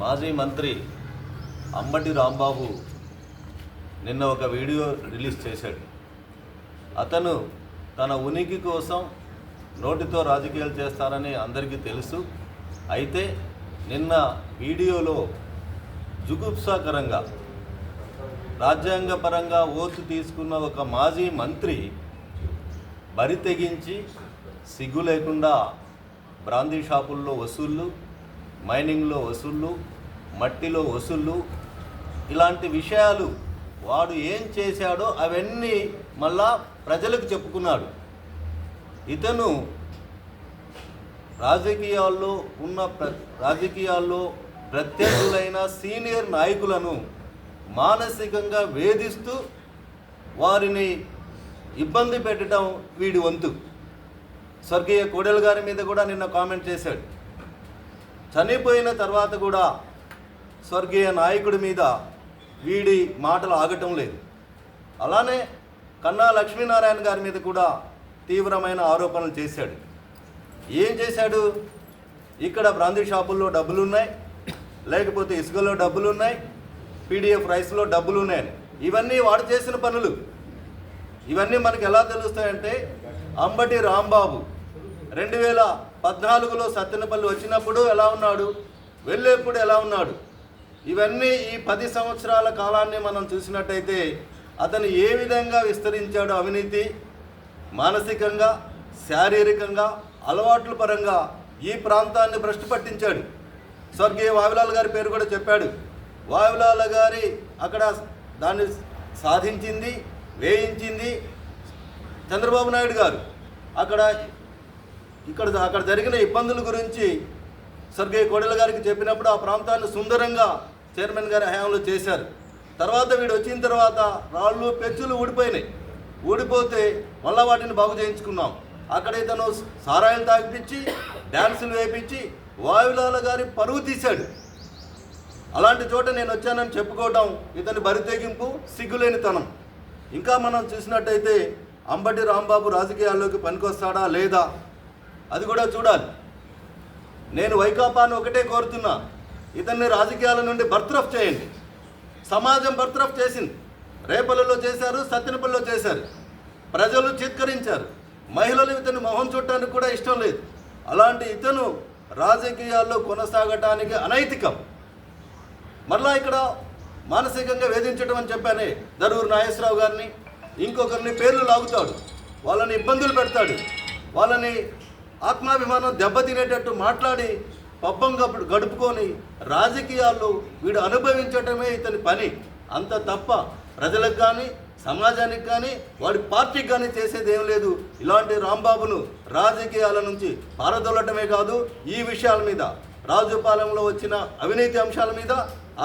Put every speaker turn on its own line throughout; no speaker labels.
మాజీ మంత్రి అంబటి రాంబాబు నిన్న ఒక వీడియో రిలీజ్ చేశాడు. అతను తన ఉనికి కోసం నోటితో రాజకీయాలు చేస్తారని అందరికీ తెలుసు. అయితే నిన్న వీడియోలో జుగుప్సాకరంగా రాజ్యాంగపరంగా ఓటు తీసుకున్న ఒక మాజీ మంత్రి బరి తెగించి సిగ్గు లేకుండా బ్రాందీ షాపుల్లో వసూళ్ళు మైనింగ్లో వసూళ్ళు మట్టిలో వసూళ్ళు ఇలాంటి విషయాలు వాడు ఏం చేశాడో అవన్నీ మళ్ళా ప్రజలకు చెప్పుకున్నాడు. ఇతను రాజకీయాల్లో ఉన్న ప్ర రాజకీయాల్లో ప్రత్యర్థులైన సీనియర్ నాయకులను మానసికంగా వేధిస్తూ వారిని ఇబ్బంది పెట్టడం వీడి వంతు. స్వర్గీయ కోడెల గారి మీద కూడా నిన్న కామెంట్ చేశాడు. చనిపోయిన తర్వాత కూడా స్వర్గీయ నాయకుడి మీద వీడి మాటలు ఆగటం లేదు. అలానే కన్నా లక్ష్మీనారాయణ గారి మీద కూడా తీవ్రమైన ఆరోపణలు చేశాడు. ఏం చేశాడు? ఇక్కడ బ్రాందీ షాపుల్లో డబ్బులు ఉన్నాయి లేకపోతే ఇసుకలో డబ్బులు ఉన్నాయి పీడిఎఫ్ రైస్లో డబ్బులు ఉన్నాయి ఇవన్నీ వాడు చేసిన పనులు. ఇవన్నీ మనకు ఎలా తెలుస్తాయంటే అంబటి రాంబాబు రెండు వేల పద్నాలుగులో సత్తెనపల్లి వచ్చినప్పుడు ఎలా ఉన్నాడు? వెళ్ళేప్పుడు ఎలా ఉన్నాడు? ఇవన్నీ ఈ పది సంవత్సరాల కాలాన్ని మనం చూసినట్టయితే అతను ఏ విధంగా విస్తరించాడు అవినీతి? మానసికంగా శారీరకంగా అలవాట్ల పరంగా ఈ ప్రాంతాన్ని భ్రష్టు పట్టించాడు. స్వర్గీయ వావిలాల్ గారి పేరు కూడా చెప్పాడు. వావిలాల్ గారి అక్కడ దాన్ని సాధించింది వేయించింది చంద్రబాబు నాయుడు గారు. అక్కడ ఇక్కడ అక్కడ జరిగిన ఇబ్బందుల గురించి స్వర్గీయ కోడెల గారికి చెప్పినప్పుడు ఆ ప్రాంతాన్ని సుందరంగా చైర్మన్ గారి హయాంలో చేశారు. తర్వాత వీడు వచ్చిన తర్వాత రాళ్ళు పెచ్చులు ఊడిపోయినాయి. ఊడిపోతే మళ్ళా వాటిని బాగు చేయించుకున్నాం. అక్కడ ఇతను సారాయిలు తాగిపించి డ్యాన్సులు వేపించి వాయులాల గారి పరువు తీశాడు. అలాంటి చోట నేను వచ్చానని చెప్పుకోవడం ఇతని బరితెగింపు సిగ్గులేనితనం. ఇంకా మనం చూసినట్టయితే అంబటి రాంబాబు రాజకీయాల్లోకి పనికొస్తాడా లేదా? అది కూడా చూడాలి. నేను వైకాపాను ఒకటే కోరుతున్నా. ఇతన్ని రాజకీయాల నుండి బర్త్రఫ్ చేయండి. సమాజం బర్త్రఫ్ చేసింది. రేపలలో చేశారు సత్యనపల్లిలో చేశారు. ప్రజలు చిత్కరించారు. మహిళలు ఇతను మొహం చుట్టానికి కూడా ఇష్టం లేదు. అలాంటి ఇతను రాజకీయాల్లో కొనసాగటానికి అనైతికం. మరలా ఇక్కడ మానసికంగా వేధించడం అని చెప్పానే దరూరు నాగేశ్వరరావు గారిని. ఇంకొకరిని పేర్లు లాగుతాడు. వాళ్ళని ఇబ్బందులు పెడతాడు. వాళ్ళని ఆత్మాభిమానం దెబ్బతినేటట్టు మాట్లాడి పబ్బం గప్పుడు గడుపుకొని రాజకీయాల్లో వీడు అనుభవించటమే ఇతని పని. అంత తప్ప ప్రజలకు కానీ సమాజానికి కానీ వాడి పార్టీకి కానీ చేసేది ఏం లేదు. ఇలాంటి రాంబాబును రాజకీయాల నుంచి పారదొలటమే కాదు ఈ విషయాల మీద రాజుపాలెంలో వచ్చిన అవినీతి అంశాల మీద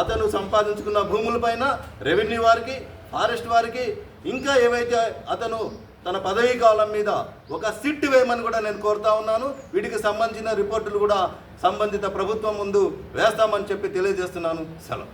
అతను సంపాదించుకున్న భూములపైన రెవెన్యూ వారికి ఫారెస్ట్ వారికి ఇంకా ఏవైతే అతను తన పదవీ కాలం మీద ఒక సిట్ వేయమని కూడా నేను కోరుతా ఉన్నాను. వీటికి సంబంధించిన రిపోర్టులు కూడా సంబంధిత ప్రభుత్వం ముందు వేస్తామని చెప్పి తెలియజేస్తున్నాను. సెలవు.